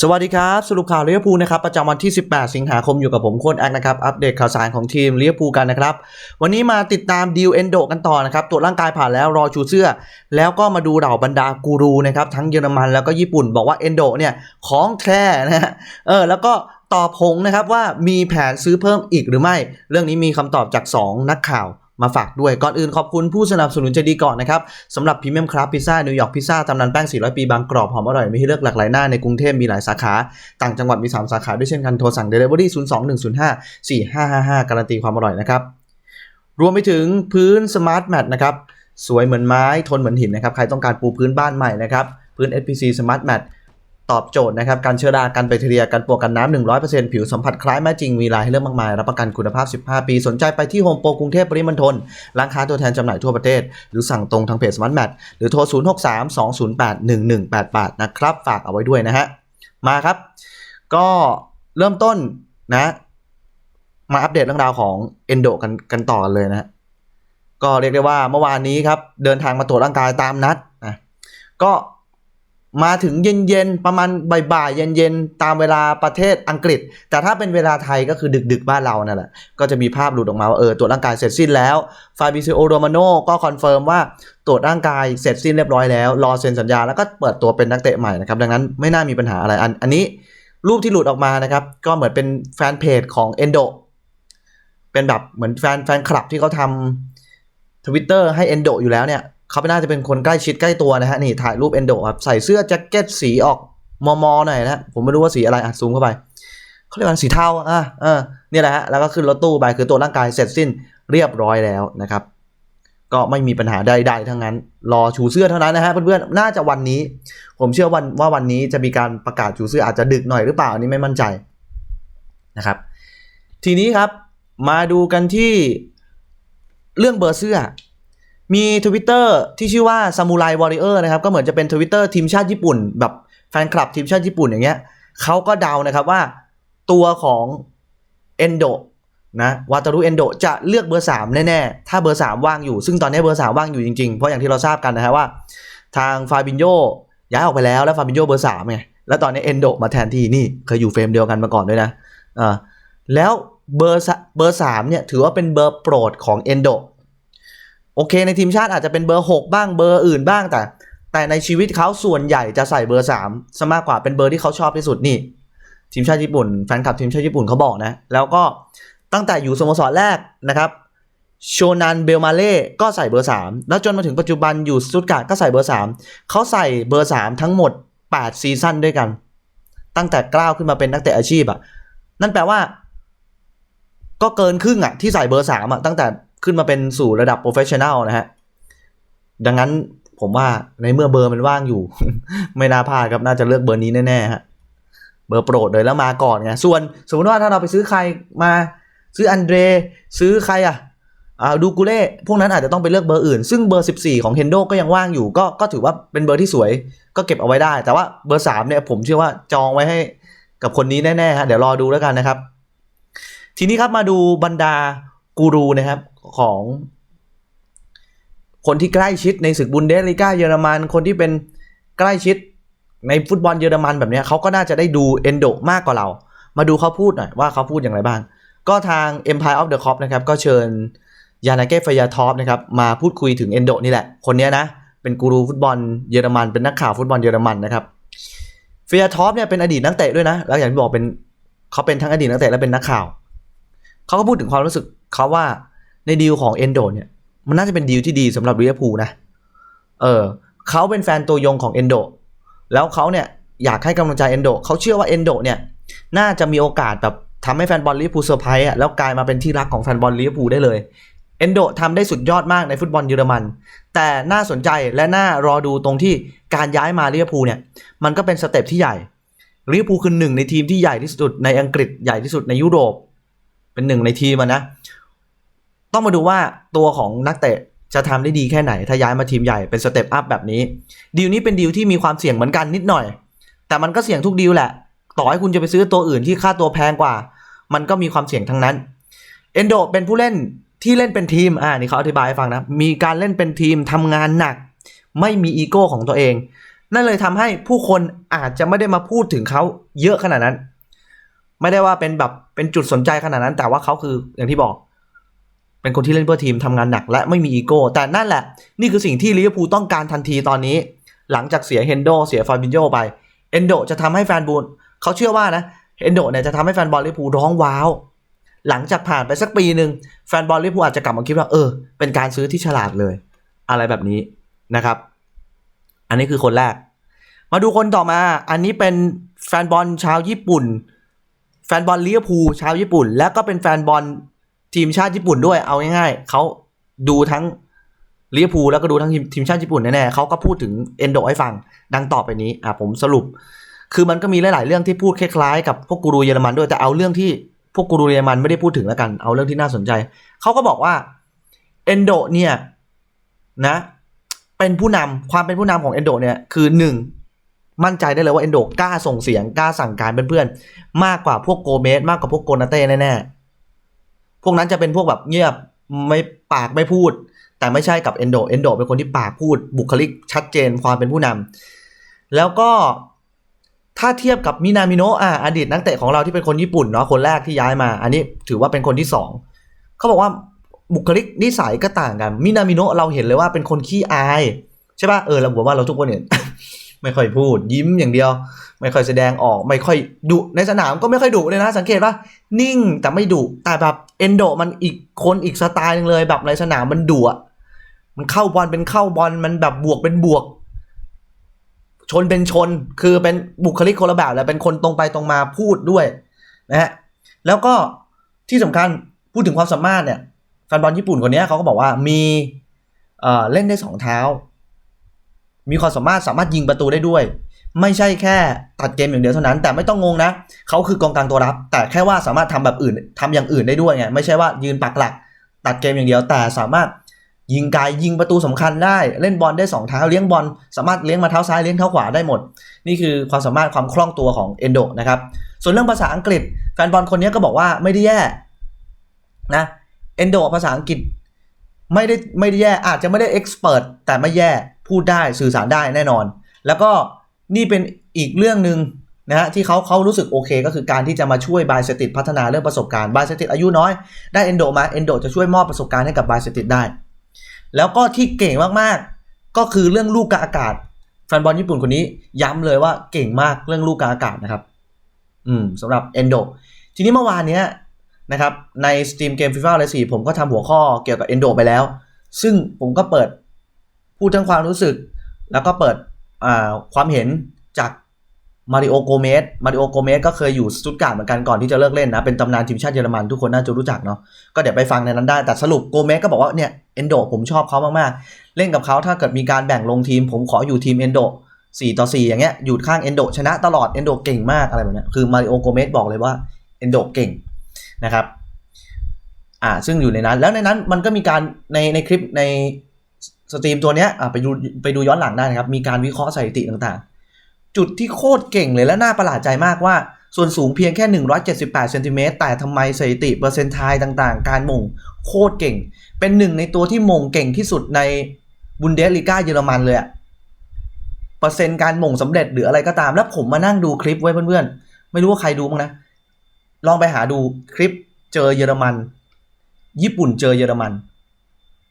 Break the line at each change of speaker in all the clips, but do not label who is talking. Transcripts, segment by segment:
สวัสดีครับ สรุปข่าวลิเวภูนะครับประจำวันที่ 18 สิงหาคมอยู่กับผมโค้ดแอคนะครับ อัปเดตข่าวสารของทีมลิเวภูกันนะครับ วันนี้มาติดตามดีลเอนโดกันต่อนะครับ ตรวจร่างกายผ่านแล้วรอชูเสื้อ แล้วก็มาดูเหล่าบรรดากูรูนะครับ ทั้งเยอรมันแล้วก็ญี่ปุ่นบอกว่าเอนโดเนี่ยของแท้นะฮะเออแล้วก็ตอบพงนะครับว่ามีแผนซื้อเพิ่มอีกหรือไม่ เรื่องนี้มีคำตอบจาก 2 นักข่าว มาฝากด้วย ก่อนอื่นขอบคุณผู้สนับสนุนใจดีก่อนนะครับสำหรับพรีเมียมคราฟพิซซ่านิวยอร์กพิซซ่าตำนานแป้ง 400 ปีบางกรอบ หอมอร่อย มีให้เลือกหลากหลายหน้าในกรุงเทพมีหลายสาขา ต่างจังหวัดมี 3 สาขาด้วยเช่นกันโทรสั่ง Delivery 02105 4555 การันตีความอร่อยนะครับรวมไปถึงพื้น Smart Mat นะครับสวยเหมือนไม้ทนเหมือนหินนะครับใครต้องการปูพื้นบ้านใหม่นะครับพื้น SPC Smart Mat ตอบโจทย์นะครับการเชื้อราการแบคทีเรียการปลวกกันน้ำ100%ผิวสัมผัสคล้ายแม่จริงมีลายให้เลือกมากมาย รับประกันคุณภาพ 15 ปี สนใจไปที่โฮมโปรกรุงเทพปริมณฑลร้านค้าตัวแทนจำหน่ายทั่วประเทศ หรือสั่งตรงทางเพจ Smart Mat หรือโทร 0632081188 นะครับ ฝากเอาไว้ด้วยนะฮะ มาครับ ก็เริ่มต้นนะ มาอัปเดตเรื่องราวของเอนโดกันกันต่อกันเลยนะก็เรียกได้ว่าเมื่อวานนี้ครับเดินทางมาตรวจร่างกายตามนัดนะก็ มาถึงเย็นๆ ประมาณบ่ายๆ เย็นๆ ตามเวลาประเทศอังกฤษ แต่ถ้าเป็นเวลาไทยก็คือดึกๆ บ้านเรานั่นแหละ ก็จะมีภาพหลุดออกมาว่าเออตรวจร่างกายเสร็จสิ้นแล้ว ฟาบิซิโอโรมาโนก็คอนเฟิร์มว่าตรวจร่างกายเสร็จสิ้นเรียบร้อยแล้ว รอเซ็นสัญญาแล้วก็เปิดตัวเป็นนักเตะใหม่นะครับ ดังนั้นไม่น่ามีปัญหาอะไรอันอันนี้รูปที่หลุดออกมานะครับ ก็เหมือนเป็นแฟนเพจของ Endo เป็นแบบเหมือนแฟนแฟนคลับที่เขาทำทวิตเตอร์ให้ Endo อยู่แล้วเนี่ย เขาไม่น่าจะเป็นคนใกล้ชิดใกล้ตัวนะฮะนี่ถ่ายรูป Endo ครับใส่เสื้อแจ็คเก็ตสีออกมอมอหน่อยนะฮะผมไม่รู้ว่าสีอะไรอะซูมเข้าไปเขาเรียกว่าสีเทาอะเออเนี่ยแหละฮะแล้วก็ขึ้นรถตู้ไปคือตัวร่างกายเสร็จสิ้นเรียบร้อยแล้วนะครับ ก็ไม่มีปัญหาใดๆทั้งนั้น รอชูเสื้อเท่านั้นนะฮะเพื่อนๆน่าจะวันนี้ ผมเชื่อวันว่าวันนี้จะมีการประกาศชูเสื้ออาจจะดึกหน่อยหรือเปล่าอันนี้ไม่มั่นใจนะครับ ทีนี้ครับมาดูกันที่เรื่องเบอร์เสื้อ มีทวิตเตอร์ที่ชื่อว่า Samurai Warrior นะครับ ก็เหมือนจะเป็นทวิตเตอร์ทีมชาติญี่ปุ่น แบบแฟนคลับทีมชาติญี่ปุ่นอย่างเงี้ยเขาก็เดานะครับว่าตัวของเอนโดนะวาตารุเอนโดจะเลือกเบอร์ 3 แน่ ๆ ถ้าเบอร์ 3 ว่างอยู่ ซึ่งตอนนี้เบอร์ 3 ว่างอยู่จริง ๆ เพราะอย่างที่เราทราบกันนะฮะว่า ทางฟาบินโยย้ายออกไปแล้วแล้วฟาบินโยเบอร์3ไงแล้วตอนนี้เอนโดมาแทนที่นี่เคยอยู่เฟรมเดียวกันมาก่อนด้วยนะอ่าแล้วเบอร์เบอร์สามเนี่ยถือว่าเป็นเบอร์โปรดของเอนโด โอเคในทีมชาติอาจจะเป็นเบอร์ 6 บ้างเบอร์อื่นบ้างแต่ แต่ในชีวิตเขาส่วนใหญ่จะใส่เบอร์3ซะมากกว่าเป็นเบอร์ที่เขาชอบที่สุดนี่ ทีมชาติญี่ปุ่นแฟนคลับทีมชาติญี่ปุ่นเขาบอกนะ แล้วก็ตั้งแต่อยู่สโมสรแรกนะครับโชนันเบลมาเล่ก็ใส่เบอร์ 3 แล้วจนมาถึงปัจจุบันอยู่สตุตการ์ดก็ใส่เบอร์ 3 เขาใส่เบอร์ 3 ทั้งหมด 8 ซีซั่นด้วยกัน ตั้งแต่กล้าวขึ้นมาเป็นนักเตะอาชีพอะนั่นแปลว่า ก็เกินครึ่งอะที่ใส่เบอร์3อะตั้งแต่ ขึ้นมาเป็นสู่ระดับโปรเฟชชั่นแนลนะฮะ ดังนั้นผมว่าในเมื่อเบอร์มันว่างอยู่ ไม่น่าพลาดครับน่าจะเลือกเบอร์นี้แน่ๆฮะเบอร์โปรดเลยแล้วมาก่อนไงส่วนสมมติว่าถ้าเราไปซื้อใครมาซื้ออันเดรซื้อใครอะอ่าดูกูเล่พวกนั้นอาจจะต้องไปเลือกเบอร์อื่น ซึ่งเบอร์ 14 ของเฮนโดก็ยังว่างอยู่ ก็ก็ถือว่าเป็นเบอร์ที่สวยก็เก็บเอาไว้ได้ แต่ว่าเบอร์ 3 เนี่ยผมเชื่อว่าจองไว้ให้กับคนนี้แน่ๆฮะเดี๋ยวรอดูแล้วกันนะครับ ทีนี้ครับมาดูบรรดากูรูนะครับ ของคนที่ใกล้ชิดในศึกบุนเดสลิก้าเยอรมัน คนที่เป็นใกล้ชิดในฟุตบอลเยอรมันแบบเนี้ยเขาก็น่าจะได้ดูเอนโดมากกว่าเรา มาดูเขาพูดหน่อยว่าเขาพูดอย่างไรบ้าง ก็ทาง Empire of the Cop นะครับ ก็เชิญยานาเกฟยาทอปนะครับ มาพูดคุยถึงเอนโดนี่แหละ คนเนี้ยนะ เป็นกูรูฟุตบอลเยอรมันเป็นนักข่าวฟุตบอลเยอรมันนะครับฟยาทอปเนี่ยเป็นอดีตนักเตะด้วยนะ แล้วอย่างที่บอกเป็นเขาเป็นทั้งอดีตนักเตะและเป็นนักข่าวเขาก็พูดถึงความรู้สึกเขาว่า ในดีลของเอนโดเนี่ยมันน่าจะเป็นดีลที่ดีสำหรับลิเวอร์พูลนะ เออเขาเป็นแฟนตัวยงของเอนโดแล้วเขาเนี่ยอยากให้กำลังใจเอนโดเขาเชื่อว่าเอนโดเนี่ยน่าจะมีโอกาสแบบทำให้แฟนบอลลิเวอร์พูลเซอร์ไพรส์อะแล้วกลายมาเป็นที่รักของแฟนบอลลิเวอร์พูลได้เลยเอนโดทำได้สุดยอดมากในฟุตบอลเยอรมัน แต่น่าสนใจและน่ารอดูตรงที่การย้ายมาลิเวอร์พูลเนี่ยมันก็เป็นสเต็ปที่ใหญ่ลิเวอร์พูลคือหนึ่งในทีมที่ใหญ่ที่สุดในอังกฤษใหญ่ที่สุดในยุโรป เป็นหนึ่งในทีมนะ ต้องมาดูว่าตัวของนักเตะจะทำได้ดีแค่ไหน ถ้าย้ายมาทีมใหญ่เป็นสเต็ปอัพแบบนี้ ดีลนี้เป็นดีลที่มีความเสี่ยงเหมือนกันนิดหน่อย แต่มันก็เสี่ยงทุกดีลแหละ ต่อให้คุณจะไปซื้อตัวอื่นที่ค่าตัวแพงกว่า มันก็มีความเสี่ยงทั้งนั้น เอนโดเป็นผู้เล่นที่เล่นเป็นทีม อ่า นี่เขาอธิบายให้ฟังนะ มีการเล่นเป็นทีมทำงานหนัก ไม่มีอีโก้ของตัวเอง นั่นเลยทำให้ผู้คนอาจจะไม่ได้มาพูดถึงเขาเยอะขนาดนั้น ไม่ได้ว่าเป็นแบบเป็นจุดสนใจขนาดนั้น แต่ว่าเขาคืออย่างที่บอก เป็นคนที่เล่นเพื่อทีมทำงานหนักและไม่มีอีโก้แต่นั่นแหละ นี่คือสิ่งที่ลิเวอร์พูลต้องการทันทีตอนนี้ หลังจากเสียเฮนโดเสียฟาบินโยไปเอนโดจะทำให้แฟนบอลเขาเชื่อว่านะเอนโดเนี่ยจะทำให้แฟนบอลลิเวอร์พูลร้องว้าว หลังจากผ่านไปสักปีหนึ่งแฟนบอลลิเวอร์พูลอาจจะกลับมาคิดว่าเออ เป็นการซื้อที่ฉลาดเลย อะไรแบบนี้นะครับ อันนี้คือคนแรก มาดูคนต่อมา อันนี้เป็นแฟนบอลชาวญี่ปุ่น แฟนบอลลิเวอร์พูลชาวญี่ปุ่น แล้วก็เป็นแฟนบอล ทีมชาติญี่ปุ่นด้วยเอาง่ายๆเขาดูทั้งลิเวอร์พูลแล้วก็ดูทั้งทีมทีมชาติญี่ปุ่นแน่ๆเขาก็พูดถึงเอนโดให้ฟังดังต่อไปนี้อะผมสรุป คือมันก็มีหลาย ๆ เรื่องที่พูดคล้ายๆกับพวกกูรูเยอรมันด้วยแต่เอาเรื่องที่พวกกูรูเยอรมันไม่ได้พูดถึงแล้วกัน เอาเรื่องที่น่าสนใจเขาก็บอกว่าเอนโดเนี่ยนะเป็นผู้นำความเป็นผู้นำของเอนโดเนี่ยคือหนึ่งมั่นใจได้เลยว่าเอนโดกล้าส่งเสียงกล้าสั่งการเพื่อนๆมากกว่าพวกโกเมสมากกว่าพวกโกนาเต้แน่ๆ พวกนั้นจะเป็นพวกแบบเงียบไม่ปากไม่พูด แต่ไม่ใช่กับเอนโดเอนโดเป็นคนที่ปากพูด บุคลิกชัดเจนความเป็นผู้นำแล้วก็ถ้าเทียบกับมินามิโนะอะอดีตนักเตะของเราที่เป็นคนญี่ปุ่นเนาะคนแรกที่ย้ายมา อันนี้ถือว่าเป็นคนที่สองเขาบอกว่าบุคลิกนิสัยก็ต่างกันมินามิโนะเราเห็นเลยว่าเป็นคนขี้อาย ใช่ป่ะเออเราบอกว่าเราทุกคนเนี่ย ไม่ค่อยพูด ยิ้มอย่างเดียว ไม่ค่อยแสดงออก ไม่ค่อยดุในสนามก็ไม่ค่อยดุเลยนะ สังเกตว่านิ่งแต่ไม่ดุแต่แบบเอนโดมันอีกคนอีกสไตล์หนึงเลย แบบในสนามมันดุอะมันเข้าบอลเป็นเข้าบอลมันแบบบวกเป็นบวก ชนเป็นชนคือเป็นบุคลิกคนละแบบแล้วเป็นคนตรงไปตรงมาพูดด้วยนะฮะแล้วก็ที่สำคัญพูดถึงความสามารถเนี่ยแฟนบอลญี่ปุ่นคนนี้เขาก็บอกว่ามีเล่นได้สองเท้า มีความสามารถสามารถยิงประตูได้ด้วย ไม่ใช่แค่ตัดเกมอย่างเดียวเท่านั้น แต่ไม่ต้องงงนะเขาคือกองกลางตัวรับ แต่แค่ว่าสามารถทำแบบอื่นทำอย่างอื่นได้ด้วยไงไม่ใช่ว่ายืนปักหลัก ตัดเกมอย่างเดียว แต่สามารถยิงไกลยิงประตูสำคัญได้เล่นบอลได้สองเท้าเลี้ยงบอลสามารถเลี้ยงมาเท้าซ้ายเลี้ยงเท้าขวาได้หมด นี่คือความสามารถความคล่องตัวของเอนโดนะครับส่วนเรื่องภาษาอังกฤษแฟนบอลคนนี้ก็บอกว่าไม่ได้แย่นะเอนโดภาษาอังกฤษไม่ได้ไม่ได้แย่อาจจะไม่ได้เอ็กซ์เพรสแต่ไม่แย่ พูดได้สื่อสารได้แน่นอน แล้วก็นี่เป็นอีกเรื่องหนึ่งนะฮะที่เขาเขารู้สึกโอเค ก็คือการที่จะมาช่วยบายเซติดพัฒนาเรื่องประสบการณ์บายเซติดอายุน้อยได้เอนโดมาเอนโดจะช่วยมอบประสบการณ์ให้กับบายเซติดได้ แล้วก็ที่เก่งมากๆ ก็คือเรื่องลูกกาอากาศแฟนบอลญี่ปุ่นคนนี้ย้ำเลยว่าเก่งมากเรื่องลูกกาอากาศนะครับ อืมสำหรับเอนโดทีนี้เมื่อวานเนี้ยนะครับในสตรีมเกมฟีฟ่าเลยสี่ผมก็ทำหัวข้อเกี่ยวกับเอนโดไปแล้ว ซึ่งผมก็เปิด พูดทั้งความรู้สึก แล้วก็เปิดความเห็นจากมาริโอโกเมสมาริโอโกเมสก็เคยอยู่สตุตการ์ดเหมือนกันก่อนที่จะเลิกเล่นนะ เป็นตำนานทีมชาติเยอรมันทุกคนน่าจะรู้จักเนาะ ก็เดี๋ยวไปฟังในนั้นได้ แต่สรุปโกเมสก็บอกว่าเนี่ยเอนโดผมชอบเขามาก ๆ เล่นกับเขาถ้าเกิดมีการแบ่งลงทีม ผมขออยู่ทีมเอนโด4ต่อ4อย่างเงี้ย อยู่ข้างเอนโดชนะตลอดเอนโดเก่งมากอะไรแบบนี้คือมาริโอโกเมสบอกเลยว่าเอนโดเก่งนะครับ อ่าซึ่งอยู่ในนั้น แล้วในนั้นมันก็มีการในในคลิปใน สตรีมตัวเนี้ยไปดูไปดูย้อนหลังได้นะครับ มีการวิเคราะห์สถิติต่างๆ จุดที่โคตรเก่งเลยและน่าประหลาดใจมากว่า ส่วนสูงเพียงแค่ 178เซนติเมตรแต่ทำไมสถิติเปอร์เซนต์ไทายต่างๆ การมงโคตรเก่ง เป็นหนึ่งในตัวที่มงเก่งที่สุดในบุนเดสลีกาเยอรมันเลยอะเปอร์เซ็นต์การมงสำเร็จหรืออะไรก็ตาม แล้วผมมานั่งดูคลิปไว้เพื่อนๆ ไม่รู้ว่าใครดูบ้างนะ ลองไปหาดูคลิปเจอเยอรมัน ญี่ปุ่นเจอเยอรมัน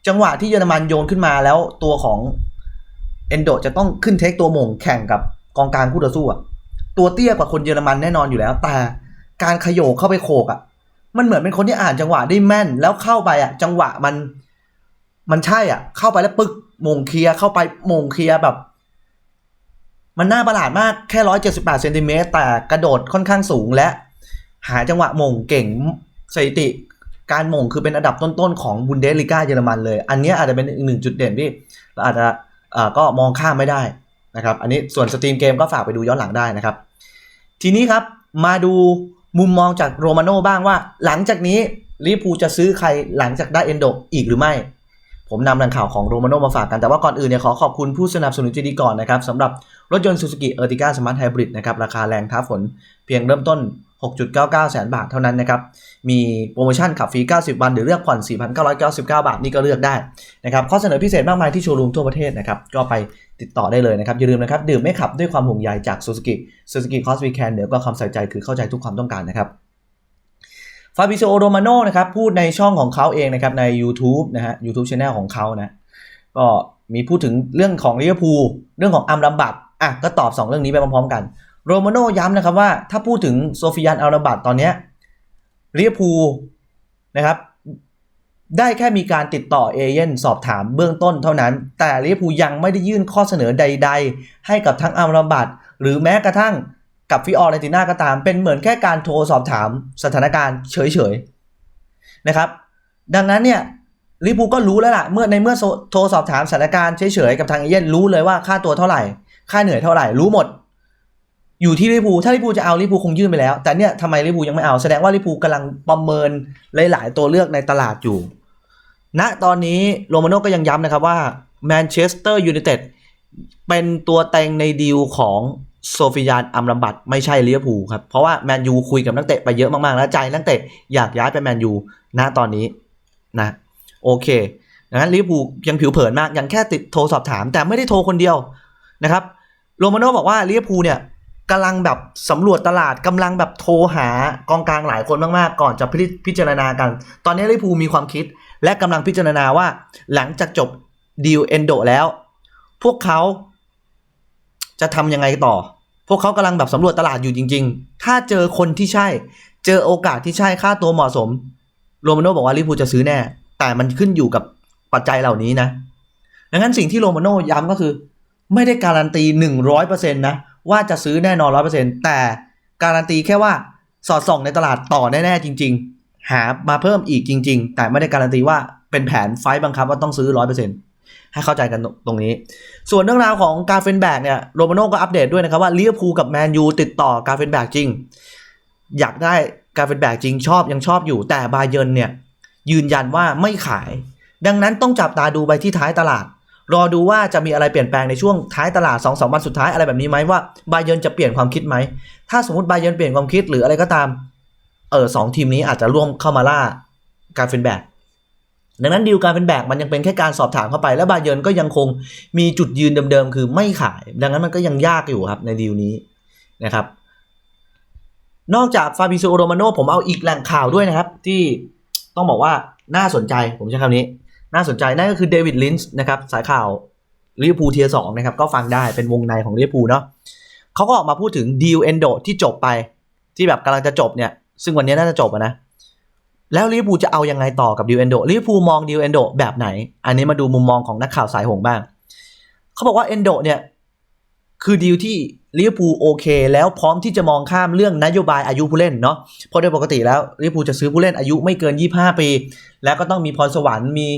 จังหวะที่เยอรมันโยนขึ้นมาแล้วตัวของเอนโดจะต้องขึ้นเทคตัวมงแข่งกับกองกลางคู่ต่อสู้อะตัวเตี้ยกว่าคนเยอรมันแน่นอนอยู่แล้ว แต่การขยโยกเข้าไปโขกอะมันเหมือนเป็นคนที่อ่านจังหวะได้แม่น แล้วเข้าไปอะจังหวะมันมันใช่อะ เข้าไปแล้วปึกมงเคลียเข้าไปมงเคลียแบบ มันน่าประหลาดมากแค่ร้อยเจ็ดสิบแปดเซนติเมตรแต่กระโดดค่อนข้างสูงและ หาจังหวะมงเก่งสถิติ การมงคือเป็นอันดับต้นๆของบุนเดสลิก้าเยอรมันเลย อันนี้อาจจะเป็นอีกหนึ่งจุดเด่นที่เราอาจจะก็มองข้ามไม่ได้นะครับ อันนี้ส่วนสตรีมเกมก็ฝากไปดูย้อนหลังได้นะครับ ทีนี้ครับมาดูมุมมองจากโรมาโน่บ้างว่า หลังจากนี้ลิเวอร์พูจะซื้อใครหลังจากได้เอนโดอีกหรือไม่ ผมนำแหล่งข่าวของโรมาโน่มาฝากกัน แต่ว่าก่อนอื่นเนี่ยขอขอบคุณผู้สนับสนุนใจดีก่อนนะครับสำหรับรถยนต์ Suzuki Ertiga Smart Hybrid นะครับราคาแรงท้าฝนเพียงเริ่มต้น 6.99 แสนบาทเท่านั้นนะครับ มีโปรโมชั่นขับฟรี 90 วัน หรือเลือกผ่อน 4,999 บาท นี่ก็เลือกได้นะครับ ข้อเสนอพิเศษมากมายที่โชว์รูมทั่วประเทศนะครับ ก็ไปติดต่อได้เลยนะครับ อย่าลืมนะครับ ดื่มไม่ขับด้วยความห่วงใยจาก Suzuki Suzuki Cross Weekend เหนือกว่าความใส่ใจคือเข้าใจทุกความต้องการนะครับฟาบิโ o โรมาโนนะครับพูดในช่องของเขาเองนะครับใน YouTube นะฮะ YouTube Channel ของเขานะก็มีพูดถึงเรื่องของลิเวอร์พูลเรื่องของอัมรัมบัตอะก็ตอบ 2 เรื่องนี้ไปพร้อมๆกัน โรมาโนย้ำนะครับว่าถ้าพูดถึงโซฟิยานอัลรัมบัตตอนนี้ยลิเวอร์พูนะครับ ได้แค่มีการติดต่อเอเย่นสอบถามเบื้องต้นเท่านั้น แต่ลิเวอร์พูยังไม่ได้ยื่นข้อเสนอใด ๆ ให้กับทั้งอัมรัมบัตหรือแม้กระทั่งกับฟิออร์เรติน่าก็ตาม เป็นเหมือนแค่การโทรสอบถามสถานการณ์เฉยๆนะครับ ดังนั้นเนี่ยลิเวอร์พูก็รู้แล้วล่ะเมื่อในเมื่อโทรสอบถามสถานการณ์เฉยๆกับทางเอเย่นรู้เลยว่าค่าตัวเท่าไหร่ ค่าเหนื่อยเท่าไหร่รู้หมด อยู่ที่ลิเวอร์พูถ้าลิเวอร์พูจะเอาลิเวอร์พูคงยื่นไปแล้ว แต่เนี่ยทำไมลิเวอร์พูยังไม่เอาแสดงว่าลิเวอร์พูกำลังประเมินหลายๆตัวเลือกในตลาดอยู่ณตอนนี้โรมาโน่ก็ยังย้ำนะครับว่าแมนเชสเตอร์ยูไนเต็ดเป็นตัวเต็งในดีลของโซฟิยานอัมรัมบัตไม่ใช่ลิเวอร์พูลครับ เพราะว่าแมนยูคุยกับนักเตะไปเยอะมาก ๆ แล้วใจนักเตะอยากย้ายไปแมนยูณตอนนี้นะโอเคดังนั้นลิเวอร์พูลยังผิวเผินมาก ยังแค่ติดโทรสอบถาม แต่ไม่ได้โทรคนเดียวนะครับโรมาโน่บอกว่าลิเวอร์พูลเนี่ย กำลังแบบสำรวจตลาดกำลังแบบโทรหากองกลางหลายคนมากๆ ก่อนจะพิพจารณากัน ตอนนี้ลิเวอร์พูมีความคิด และกำลังพิจารณาว่า หลังจากจบดีลเอนโดแล้ว พวกเขาจะทำยังไงต่อ พวกเขากำลังแบบสำรวจตลาดอยู่จริง ๆ ถ้าเจอคนที่ใช่ เจอโอกาสที่ใช่ค่าตัวเหมาะสม โรมาโน่บอกว่าลิเวอร์พูจะซื้อแน่ แต่มันขึ้นอยู่กับปัจจัยเหล่านี้นะดังนั้นสิ่งที่โรมาโน่ย้ำก็คือ ไม่ได้การันตี100%นะ ว่าจะซื้อแน่นอน100%แต่การันตีแค่ว่าสอดส่องในตลาดต่อแน่ๆจริง ๆ หามาเพิ่มอีกจริง ๆ แต่ไม่ได้การันตีว่าเป็นแผนไฟต์บังคับว่าต้องซื้อ100%ให้เข้าใจกันตรงนี้ ส่วนเรื่องราวของกาเฟนแบกเนี่ยโรมาโน่ก็อัปเดตด้วยนะครับว่าลิเวอร์พูลกับแมนยูติดต่อกาเฟนแบกจริง อยากได้กาเฟนแบกจริงชอบยังชอบอยู่ แต่บาเยิร์นเนี่ยยืนยันว่าไม่ขาย ดังนั้นต้องจับตาดูไปที่ท้ายตลาด รอดูว่าจะมีอะไรเปลี่ยนแปลงในช่วงท้ายตลาด2อสวันสุดท้ายอะไรแบบนี้ไหมว่าบาเยนจะเปลี่ยนความคิดไหม ถ้าสมมติบาเยนเปลี่ยนความคิดหรืออะไรก็ตาม เออสองทีมนี้อาจจะร่วมเข้ามาล่าการเฟนแบกดังนั้นดีลการเป็นแบกมันยังเป็นแค่การสอบถามเข้าไป และบาเยนก็ยังคงมีจุดยืนเดิมๆคือไม่ขาย ดังนั้นมันก็ยังยากอยู่ครับในดีลนี้นะครับนอกจากฟาบิโซโรมาโนผมเอาอีกแหล่งข่าวด้วยนะครับ ที่ต้องบอกว่าน่าสนใจผมใช้คำนี้ น่าสนใจนั่นก็คือเดวิดลินส์นะครับสายข่าวลิเวอร์พูลเทียสองนะครับก็ฟังได้เป็นวงในของลิเวอร์พูลเนาะเขาก็ออกมาพูดถึงดีลเอนโดที่จบไป ที่แบบกำลังจะจบเนี่ย ซึ่งวันนี้น่าจะจบนะ แล้วลิเวอร์พูลจะเอายังไงต่อกับดิวเอนโดลิเวอร์พูลมองดิวเอนโดแบบไหน อันนี้มาดูมุมมองของนักข่าวสายหงบ้างเขาบอกว่าเอนโดเนี่ยคือดีลที่ลิเวอร์พูลโอเค แล้วพร้อมที่จะมองข้ามเรื่องนโยบายอายุผู้เล่นเนาะเพราะโดยปกติแล้วลิเวอร์พูลจะซื้อผู้เล่นอายุไม่เกิน 25 ปี แล้วก็ต้องมีพรสวรรค์มี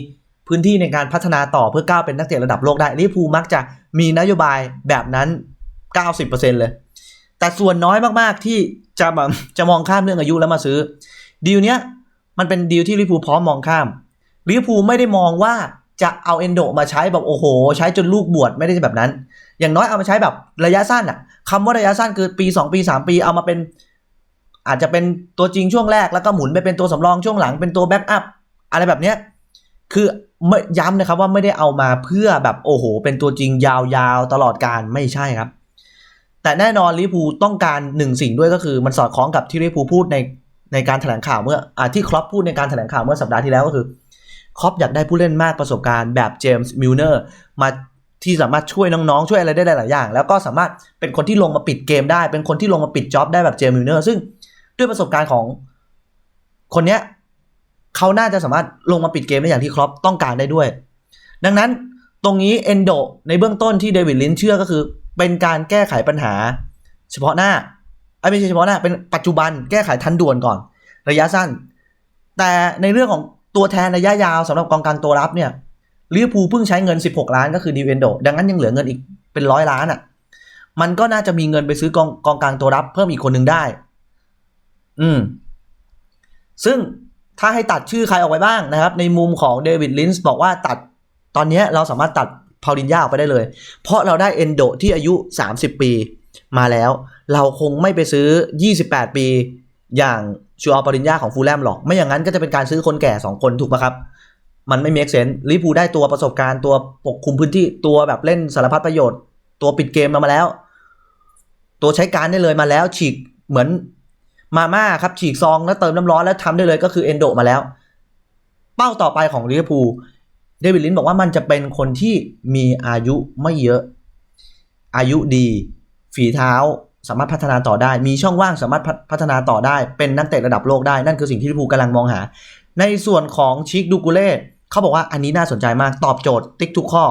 พื้นที่ในการพัฒนาต่อเพื่อก้าวเป็นนักเตะระดับโลกได้ลิเวอร์พูลมักจะมีนโยบายแบบนั้น 90%เลย แต่ส่วนน้อยมากๆที่จะมาจะมองข้ามเรื่องอายุแล้วมาซื้อดีลเนี้ยมันเป็นดีลที่ลิเวอร์พูลพร้อมมองข้ามลิเวอร์พูลไม่ได้มองว่าจะเอาเอนโดมาใช้แบบโอ้โห ใช้จนลูกบวชไม่ได้แบบนั้น อย่างน้อยเอามาใช้แบบระยะสั้นอะคำว่าระยะสั้นคือปี 2 ปี 3 ปีเอามาเป็น อาจจะเป็นตัวจริงช่วงแรกแล้วก็หมุนไปเป็นตัวสำรองช่วงหลังเป็นตัวแบ็กอัพอะไรแบบเนี้ย คือไม่ย้ำนะครับว่าไม่ได้เอามาเพื่อแบบโอ้โห เป็นตัวจริงยาวๆ ตลอดการไม่ใช่ครับ แต่แน่นอนลิพูต้องการหนึ่งสิ่งด้วยก็คือมันสอดคล้องกับที่ลิพูพูดในในการแถลงข่าวเมื่ออที่ครอปพูดในการแถลงข่าวเมื่อสัปดาห์ที่แล้วก็คือครอปอยากได้ผู้เล่นมากประสบการณ์แบบเจมส์มิลเนอร์มาที่สามารถช่วยน้องๆ ช่วยอะไรได้หลายอย่าง แล้วก็สามารถเป็นคนที่ลงมาปิดเกมได้ เป็นคนที่ลงมาปิดจ็อบได้แบบเจมส์มิลเนอร์ซึ่งด้วยประสบการณ์ของคนเนี้ย เขาน่าจะสามารถลงมาปิดเกมได้อย่างที่ครอปต้องการได้ด้วย ดังนั้นตรงนี้เอนโดในเบื้องต้นที่เดวิดลินเชื่อก็คือ เป็นการแก้ไขปัญหา เฉพาะหน้าไม่ใช่เฉพาะหน้าเป็นปัจจุบันแก้ไขทันด่วนก่อน ระยะสั้น แต่ในเรื่องของตัวแทนระยะยาวสำหรับกองกลางตัวรับเนี่ยลิเวอร์พูลเพิ่งใช้เงิน 16 ล้านก็คือดีเวนโดดังนั้นยังเหลือเงินอีกเป็นร้อยล้านอะ่ะมันก็น่าจะมีเงินไปซื้อกองกองกลางตัวรับเพิ่มอีกคนหนึ่งได้ อืม ซึ่ง ถ้าให้ตัดชื่อใครออกไปบ้างนะครับ ในมุมของเดวิดลินส์บอกว่าตัดตอนนี้เราสามารถตัดพาลินยาออกไปได้เลย เพราะเราได้เอนโดที่อายุ 30 ปีมาแล้ว เราคงไม่ไปซื้อ 28 ปีอย่างชูอัลปริญญาของฟูลแลมหรอก ไม่อย่างนั้นก็จะเป็นการซื้อคนแก่ 2 คนถูกปะครับ มันไม่ make sense ลิเวอร์พูได้ตัวประสบการณ์ตัวปกคุมพื้นที่ตัวแบบเล่นสารพัดประโยชน์ ตัวปิดเกมมามาแล้ว ตัวใช้การได้เลยมาแล้ว ฉีกเหมือน มาม่าครับฉีกซองแล้วเติมน้ำร้อนแล้วทำได้เลยก็คือเอนโดมาแล้ว เป้าต่อไปของลิเวอร์พูลเดวิดลินบอกว่ามันจะเป็นคนที่มีอายุไม่เยอะ อายุดี ฝีเท้าสามารถพัฒนาต่อได้ มีช่องว่างสามารถพัฒนาต่อได้ เป็นนักเตะระดับโลกได้ นั่นคือสิ่งที่ลิเวอร์พูลกำลังมองหา ในส่วนของชิคดูกูเล่เขาบอกว่าอันนี้น่าสนใจมากตอบโจทย์ติ๊กทุกข้อ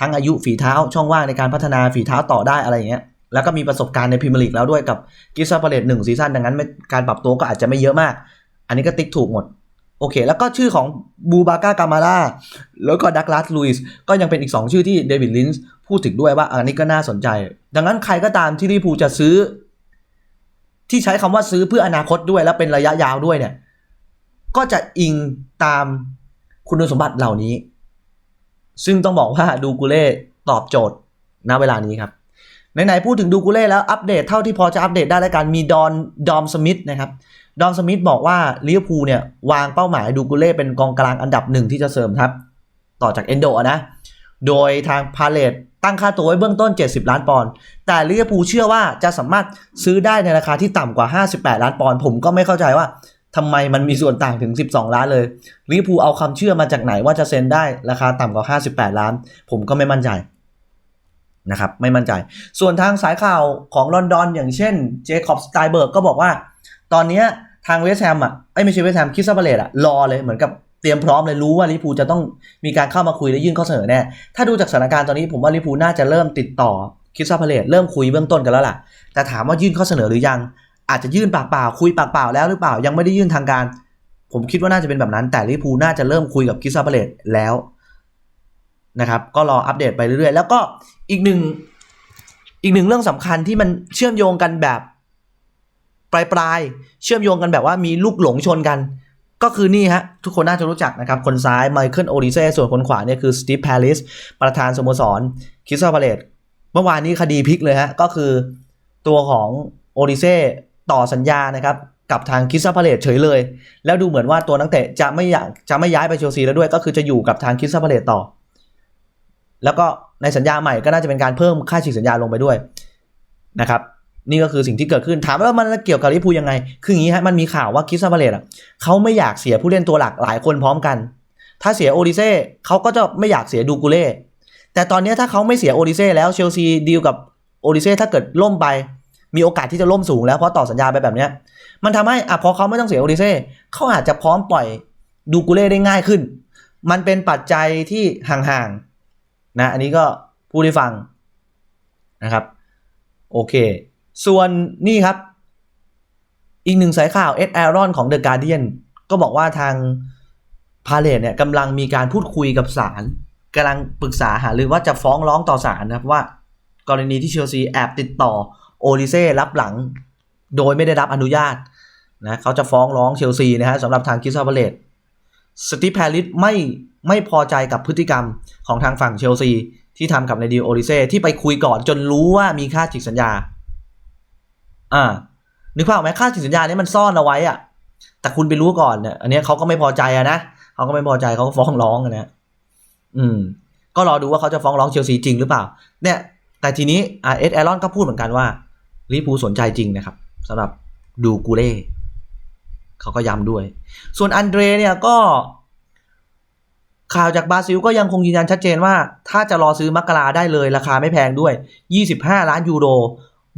ทั้งอายุฝีเท้าช่องว่างในการพัฒนาฝีเท้าต่อได้อะไรอย่างเงี้ย แล้วก็มีประสบการณ์ในพรีเมียร์ลีกแล้วด้วยกับกิซาพาเลตหนึ่งซีซั่นดังนั้นการปรับตัวก็อาจจะไม่เยอะมาก อันนี้ก็ติ๊กถูกหมด โอเค แล้วก็ชื่อของบูบาก้ากามาล่าแล้วก็ดักลาสลุยส์ก็ยังเป็นอีก 2 ชื่อที่เดวิดลินส์พูดถึงด้วยว่าอันนี้ก็น่าสนใจ ดังนั้นใครก็ตามที่ลิพูจะซื้อ ที่ใช้คำว่าซื้อเพื่ออนาคตด้วยแล้วเป็นระยะยาวด้วยเนี่ยก็จะอิงตามคุณสมบัติเหล่านี้ ซึ่งต้องบอกว่าดูกูเล่ตอบโจทย์ณเวลานี้ครับ ไหนๆพูดถึงดูกูเล่แล้วอัปเดตเท่าที่พอจะอัปเดตได้แล้วกันมีดอนดอมสมิธนะครับดอมสมิธบอกว่าลิเวอร์พูลเนี่ยวางเป้าหมายดูกูเล่เป็นกองกลางอันดับหนึ่งที่จะเสริมทัพต่อจากเอนโดนะ โดยทางพาเลตตั้งค่าตัวไว้เบื้องต้น 70 ล้านปอนด์แต่ลิเวอร์พูลเชื่อว่าจะสามารถซื้อได้ในราคาที่ต่ำกว่า 58 ล้านปอนด์ผมก็ไม่เข้าใจว่าทำไมมันมีส่วนต่างถึง 12 ล้านเลยลิเวอร์พูลเอาคำเชื่อมาจากไหนว่าจะเซ็นได้ราคาต่ำกว่า 58 ล้าน ผมก็ไม่มั่นใจ นะครับไม่มั่นใจ ส่วนทางสายข่าวของลอนดอน อย่างเช่นเจคอบสไตเบิร์กก็บอกว่า ตอนนี้ทางเวสแฮมอะไม่ใช่เวสแฮมคิสซาเบเลตอะรอเลยเหมือนกับเตรียมพร้อมเลยรู้ว่าลิพูจะต้องมีการเข้ามาคุยและยื่นข้อเสนอแน่ ถ้าดูจากสถานการณ์ตอนนี้ผมว่าลิพูน่าจะเริ่มติดต่อคิสซาเบเลตเริ่มคุยเบื้องต้นกันแล้วล่ะ แต่ถามว่ายื่นข้อเสนอหรือยัง อาจจะยื่นปากเปล่าคุยปากเปล่าแล้วหรือเปล่ายังไม่ได้ยื่นทางการ ผมคิดว่าน่าจะเป็นแบบนั้น แต่ลิพูน่าจะเริ่มคุยกับคิสซาเบเลตแล้ว นะครับก็รออัปเดตไปเรื่อยๆ แล้วก็อีกหนึ่งอีกหนึ่งเรื่องสำคัญที่มันเชื่อมโยงกันแบบปลายๆเชื่อมโยงกันแบบว่ามีลูกหลงชนกัน ก็คือนี่ฮะ ทุกคนน่าจะรู้จักนะครับ คนซ้ายไมเคิลโอดิเซ่ส่วนคนขวาเนี่ยคือสตีฟแพลิสประธานสโมสรคิสซาพาเลตเมื่อวานนี้คดีพลิกเลยฮะ ก็คือตัวของโอดิเซ่ต่อสัญญานะครับ กับทางคิสซาพาเลตเฉยเลย แล้วดูเหมือนว่าตัวนักเตะจะไม่อยากจะไม่ย้ายไปเชลซีแล้วด้วย ก็คือจะอยู่กับทางคิสซาพาเลตต่อ แล้วก็ในสัญญาใหม่ก็น่าจะเป็นการเพิ่มค่าฉีกสัญญาลงไปด้วยนะครับนี่ก็คือสิ่งที่เกิดขึ้นถามว่ามันเกี่ยวกับลิเวอร์พูยังไง คืออย่างนี้ฮะมันมีข่าวว่าคิสซาบาเลตอะเขาไม่อยากเสียผู้เล่นตัวหลักหลายคนพร้อมกัน ถ้าเสียโอดิเซ่เขาก็จะไม่อยากเสียดูกูเล่แต่ตอนนี้ถ้าเขาไม่เสียโอดิเซ่แล้วเชลซีดีลกับโอดิเซ่ถ้าเกิดล่มไป มีโอกาสที่จะล่มสูงแล้วเพราะต่อสัญญาไปแบบเนี้ยมันทำให้อะพอเขาไม่ต้องเสียโอดิเซ่เขาอาจจะพร้อมปล่อยดูกูเล่ได้ง่ายขึ้น มันเป็นปัจจัยที่ห่างๆ นะอันนี้ก็พูดให้ฟังนะครับโอเค ส่วนนี่ครับ อีกหนึ่งสายข่าวเอ็ดแอรอนของ The Guardian ก็บอกว่าทางพาเลตเนี่ยกำลังมีการพูดคุยกับศาลกำลังปรึกษาหารือว่าจะฟ้องร้องต่อศาลนะครับว่ากรณีที่เชลซีแอบติดต่อโอดิเซ่รับหลัง โดยไม่ได้รับอนุญาตนะเขาจะฟ้องร้องเชลซีนะฮะสำหรับทางคิสซาพาเลตสตีฟแพลิสไม่ ไม่พอใจกับพฤติกรรมของทางฝั่งเชลซี ที่ทำกับในดีโอริเซ่ที่ไปคุยก่อนจนรู้ว่ามีค่าฉีกสัญญา อ่า นึกภาพไหมค่าฉีกสัญญานี้มันซ่อนเอาไว้อะแต่คุณไปรู้ก่อนเนี่ยอันนี้เขาก็ไม่พอใจอะนะเขาก็ไม่พอใจเขาก็ฟ้องร้องอะนะอืม ก็รอดูว่าเขาจะฟ้องร้องเชลซีจริงหรือเปล่า เนี่ย แต่ทีนี้อาเอสแอรอนก็พูดเหมือนกันว่าลิเวอร์พูสนใจจริงนะครับสำหรับดูกูเล่เขาก็ย้ำด้วย ส่วนอันเดรเนี่ยก็ ข่าวจากบราซิลก็ยังคงยืนยันชัดเจนว่า ถ้าจะรอซื้อมักกราได้เลยราคาไม่แพงด้วย 25 ล้านยูโร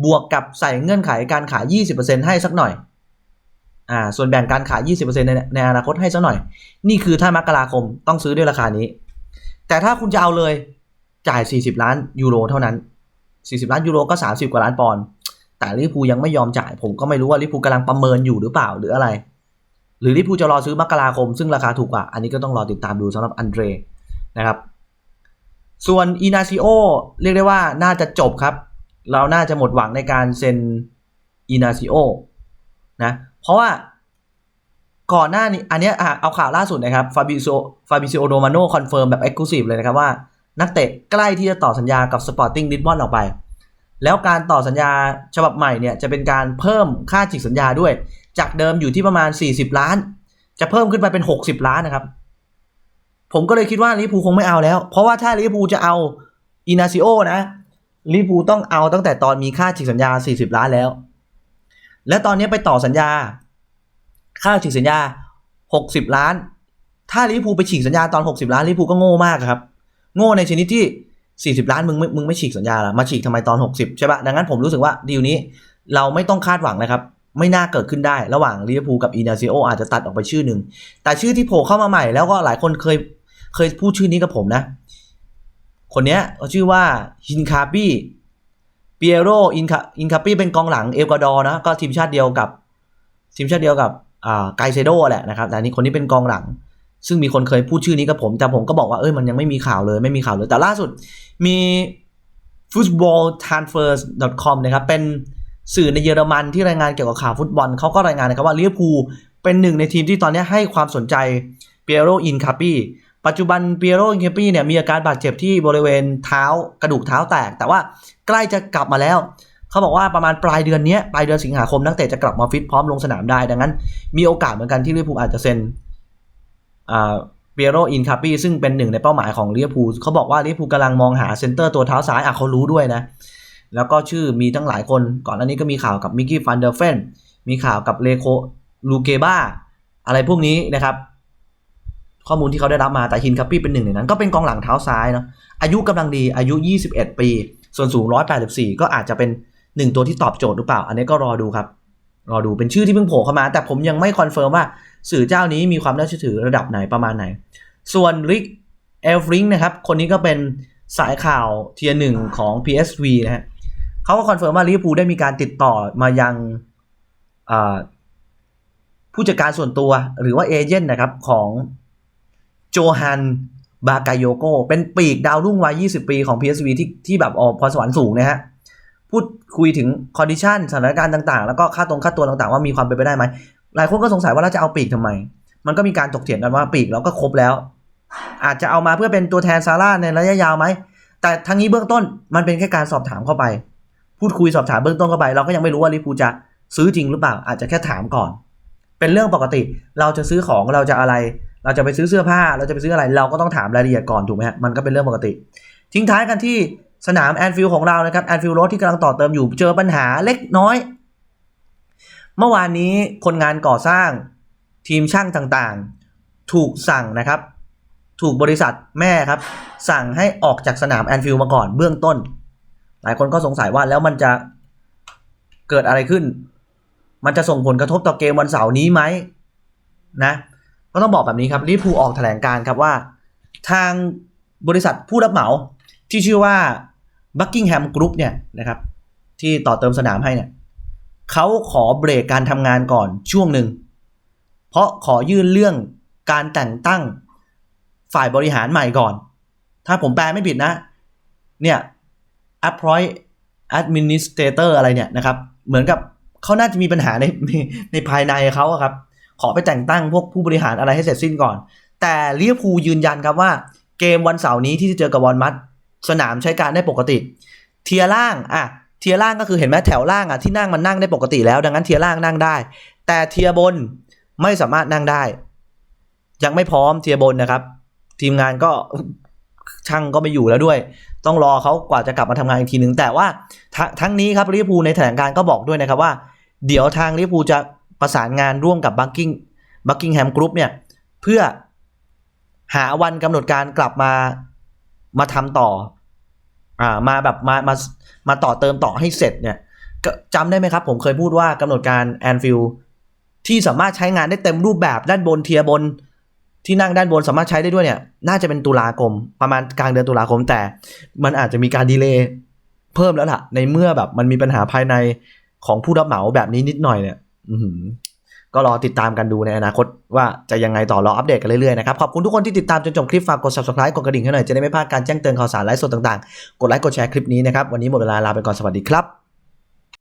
บวกกับใส่เงื่อนไขการขาย 20%ให้สักหน่อยอ่าส่วนแบ่งการขาย 20%ในในอนาคตให้สักหน่อย นี่คือถ้ามกราคมต้องซื้อด้วยราคานี้ แต่ถ้าคุณจะเอาเลยจ่าย 40 ล้านยูโรเท่านั้น 40 ล้านยูโรก็ 30 กว่าล้านปอนด์แต่ลิเวอร์พูยังไม่ยอมจ่าย ผมก็ไม่รู้ว่าลิเวอร์พูกำลังประเมินอยู่หรือเปล่าหรืออะไร หรือลิเวอร์พูลจะรอซื้อมกราคม ซึ่งราคาถูกกว่า อันนี้ก็ต้องรอติดตามดูสำหรับอันเดรนะครับ ส่วนอีนาซิโอเรียกได้ว่าน่าจะจบครับ เราน่าจะหมดหวังในการเซ็นอีนาซิโอนะเพราะว่าก่อนหน้านี้อันนี้เอาข่าวล่าสุดนะครับฟาบิโซฟาบิซิโอโดมาโนคอนเฟิร์มแบบเอ็กซ์คลูซีฟเลยนะครับว่า นักเตะใกล้ที่จะต่อสัญญากับสปอร์ติ้งลิสบอนออกไป แล้วการต่อสัญญาฉบับใหม่เนี่ยจะเป็นการเพิ่มค่าจิกสัญญาด้วย จากเดิมอยู่ที่ประมาณ 40 ล้าน จะเพิ่มขึ้นไปเป็น 60 ล้านนะครับ ผมก็เลยคิดว่าลิเวอร์พูคงไม่เอาแล้ว เพราะว่าถ้าลิเวอร์พูจะเอาอินาซิโอนะลิเวอร์พูต้องเอาตั้งแต่ตอนมีค่าฉีกสัญญา 40 ล้านแล้ว และตอนนี้ไปต่อสัญญา ค่าฉีกสัญญา 60 ล้าน ถ้าลิเวอร์พูไปฉีกสัญญาตอน 60 ล้านลิเวอร์พูก็โง่มากครับ โง่ในชนิดที่ 40 ล้านมึงไม่มึงไม่ฉีกสัญญาละมาฉีกทำไมตอน 60 ใช่ปะดังนั้นผมรู้สึกว่าดีลนี้เราไม่ต้องคาดหวังนะครับ ไม่น่าเกิดขึ้นได้ระหว่างลิเวอร์พูลกับอินาซิโออาจจะตัดออกไปชื่อหนึ่ง แต่ชื่อที่โผล่เข้ามาใหม่แล้วก็หลายคนเคยเคยพูดชื่อนี้กับผมนะ คนเนี้ยเขาชื่อว่าฮินคาปี้เปียโรอินคาอินคาปี้เป็นกองหลังเอลกวาดอร์นะก็ทีมชาติเดียวกับทีมชาติเดียวกับอ่าไกเซโดแหละนะครับแต่นนี้คนนี้เป็นกองหลัง ซึ่งมีคนเคยพูดชื่อนี้กับผม แต่ผมก็บอกว่าเอ้ยมันยังไม่มีข่าวเลยไม่มีข่าวเลยแต่ล่าสุดมี footballtransfers.com นะครับเป็น สื่อในเยอรมันที่รายงานเกี่ยวกับข่าวฟุตบอลเขาก็รายงานนะครับว่าลิเวอร์พูลเป็นหนึ่งในทีมที่ตอนนี้ให้ความสนใจเปียโรอินคาปี้ปัจจุบันเปียโรอินคาปี้เนี่ยมีอาการบาดเจ็บที่บริเวณเท้ากระดูกเท้าแตก แต่ว่าใกล้จะกลับมาแล้วเขาบอกว่าประมาณปลายเดือนนี้ปลายเดือนสิงหาคมนักเตะจะกลับมาฟิตพร้อมลงสนามได้ ดังนั้น มีโอกาสเหมือนกันที่ลิเวอร์พูลอาจจะเซ็นเปียโรอินคาปี้ซึ่งเป็นหนึ่งในเป้าหมายของลิเวอร์พูลเขาบอกว่าลิเวอร์พูลกำลังมองหาเซนเตอร์ตัวเท้าซ้ายอะเขารู้ด้วยนะ แล้วก็ชื่อมีตั้งหลายคน ก่อนหน้านี้ก็มีข่าวกับมิกกี้ฟันเดอร์เฟนมีข่าวกับเลโคลูเกบ้าอะไรพวกนี้นะครับ ข้อมูลที่เขาได้รับมาแต่ฮินคัปปี้เป็นหนึ่งในนั้น ก็เป็นกองหลังเท้าซ้ายเนาะอายุกำลังดีอายุ 21 ปี ส่วนสูง 184 ก็อาจจะเป็นหนึ่งตัวที่ตอบโจทย์หรือเปล่า อันนี้ก็รอดูครับ รอดูเป็นชื่อที่เพิ่งโผล่เข้ามา แต่ผมยังไม่คอนเฟิร์มว่าสื่อเจ้านี้มีความน่าเชื่อถือระดับไหนประมาณไหน ส่วนริกเอลฟริงนะครับ คนนี้ก็เป็นสายข่าวเทียร์หนึ่งของ PSV นะฮะ เขาก็คอนเฟิร์มว่าลิเวอร์พูลได้มีการติดต่อมายังผู้จัดการส่วนตัวหรือว่าเอเจนต์นะครับของโจฮันบากายโยโกเป็นปีกดาวรุ่งวัย 20 ปีของ PSV ที่ที่แบบออกพรสวรรค์สูงนะฮะพูดคุยถึงคอนดิชันสถานการณ์ต่างๆ แล้วก็ค่าตรงค่าตัวต่างๆ ว่ามีความเป็นไปได้ไหมหลายคนก็สงสัยว่าเราจะเอาปีกทำไม มันก็มีการถกเถียงกันว่าปีกเราก็ครบแล้ว อาจจะเอามาเพื่อเป็นตัวแทนซาร่าในระยะยาวไหมแต่ทั้งนี้เบื้องต้นมันเป็นแค่การสอบถามเข้าไป พูดคุยสอบถามเบื้องต้นเข้าไป เราก็ยังไม่รู้ว่าลิปูจะซื้อจริงหรือเปล่าอาจจะแค่ถามก่อน เป็นเรื่องปกติเราจะซื้อของเราจะอะไร เราจะไปซื้อเสื้อผ้า เราจะไปซื้ออะไร เราก็ต้องถามรายละเอียดก่อนถูกไหมฮะมันก็เป็นเรื่องปกติ ทิ้งท้ายกันที่สนามแอนฟิลด์ของเรานะครับแอนฟิลด์รถที่กำลังต่อเติมอยู่เจอปัญหาเล็กน้อย เมื่อวานนี้คนงานก่อสร้างทีมช่างต่างๆ ถูกสั่งนะครับ ถูกบริษัทแม่ครับ สั่งให้ออกจากสนามแอนฟิลด์มาก่อนเบื้องต้น หลายคนก็สงสัยว่าแล้วมันจะเกิดอะไรขึ้น มันจะส่งผลกระทบต่อเกมวันเสาร์นี้ไหมนะก็ต้องบอกแบบนี้ครับลิพูออกแถลงการครับว่า ทางบริษัทผู้รับเหมาที่ชื่อว่า Buckingham Group เนี่ยนะครับ ที่ต่อเติมสนามให้เนี่ยเขาขอเบรกการทำงานก่อนช่วงหนึ่ง เพราะขอยื่นเรื่องการแต่งตั้งฝ่ายบริหารใหม่ก่อน ถ้าผมแปลไม่ผิดนะ เนี่ย appoint administrator อะไรเนี่ยนะครับ เหมือนกับเขาน่าจะมีปัญหาในในในภายในเขาครับ ขอไปแต่งตั้งพวกผู้บริหารอะไรให้เสร็จสิ้นก่อน แต่ลิเวอร์พูลยืนยันครับว่าเกมวันเสาร์นี้ที่จะเจอกับวอนมัดสนามใช้การได้ปกติ เทียร์ล่างอะเทียร์ล่างก็คือเห็นไหมแถวล่างอะที่นั่งมันนั่งได้ปกติแล้ว ดังนั้นเทียร์ล่างนั่งได้ แต่เทียบนไม่สามารถนั่งได้ ยังไม่พร้อมเทียบนนะครับ ทีมงานก็ ช่างก็ไม่อยู่แล้วด้วย ต้องรอเขากว่าจะกลับมาทำงานอีกทีหนึ่งแต่ว่าททั้งนี้ครับลิเวอร์พูลในแถลงการก็บอกด้วยนะครับว่า เดี๋ยวทางลิเวอร์พูลจะประสานงานร่วมกับบักกิ้งบักกิ้งแฮมกรุ๊ปเนี่ยเพื่อหาวันกำหนดการกลับมามาทำต่อ อ่ามาแบบมามามาต่อเติมต่อให้เสร็จเนี่ยจำได้ไหมครับ ผมเคยพูดว่ากำหนดการแอนฟิลที่สามารถใช้งานได้เต็มรูปแบบด้านบนเทียบน ที่นั่งด้านบนสามารถใช้ได้ด้วยเนี่ย น่าจะเป็นตุลาคม ประมาณกลางเดือนตุลาคม แต่มันอาจจะมีการดีเลย์เพิ่มแล้วล่ะ ในเมื่อแบบมันมีปัญหาภายในของผู้รับเหมาแบบนี้นิดหน่อยเนี่ยก็รอติดตามกันดูในอนาคตว่าจะยังไงต่อรออัปเดตกันเรื่อยๆนะครับ ขอบคุณทุกคนที่ติดตามจนจบคลิปฝากกด subscribe กดกระดิ่งให้หน่อยจะได้ไม่พลาดการแจ้งเตือนข่าวสารไลฟ์สดต่างๆ กดไลค์กดแชร์คลิปนี้นะครับ วันนี้หมดเวลาลาไปก่อนสวัสดีครับ